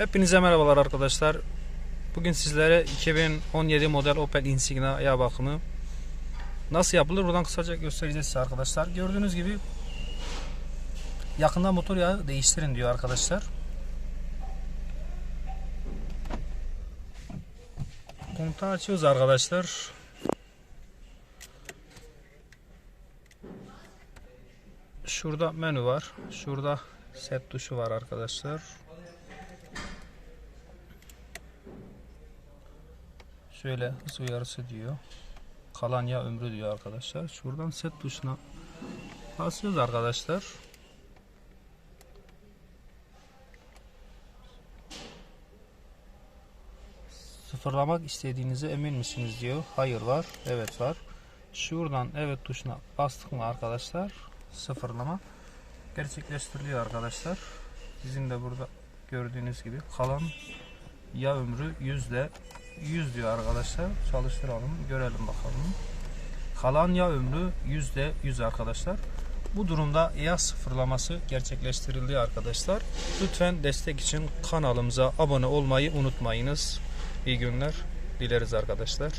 Hepinize merhabalar arkadaşlar. Bugün sizlere 2017 model Opel Insignia yağ bakımı nasıl yapılır buradan kısaca göstereceğiz arkadaşlar. Gördüğünüz gibi yakında motor yağı değiştirin diyor arkadaşlar. Kontağı açıyoruz arkadaşlar. Şurada menü var. Şurada set tuşu var arkadaşlar. Şöyle hız uyarısı diyor. Kalan ya ömrü diyor arkadaşlar. Şuradan set tuşuna basıyoruz arkadaşlar. Sıfırlamak istediğinize emin misiniz diyor. Hayır var. Evet var. Şuradan evet tuşuna bastık mı arkadaşlar sıfırlama gerçekleştiriliyor arkadaşlar. Sizin de burada gördüğünüz gibi kalan ya ömrü yüzde 100 diyor arkadaşlar. Çalıştıralım görelim bakalım. Kalan ya ömrü yüzde 100 arkadaşlar. Bu durumda ya sıfırlaması gerçekleştirildi arkadaşlar. Lütfen destek için kanalımıza abone olmayı unutmayınız. İyi günler dileriz arkadaşlar.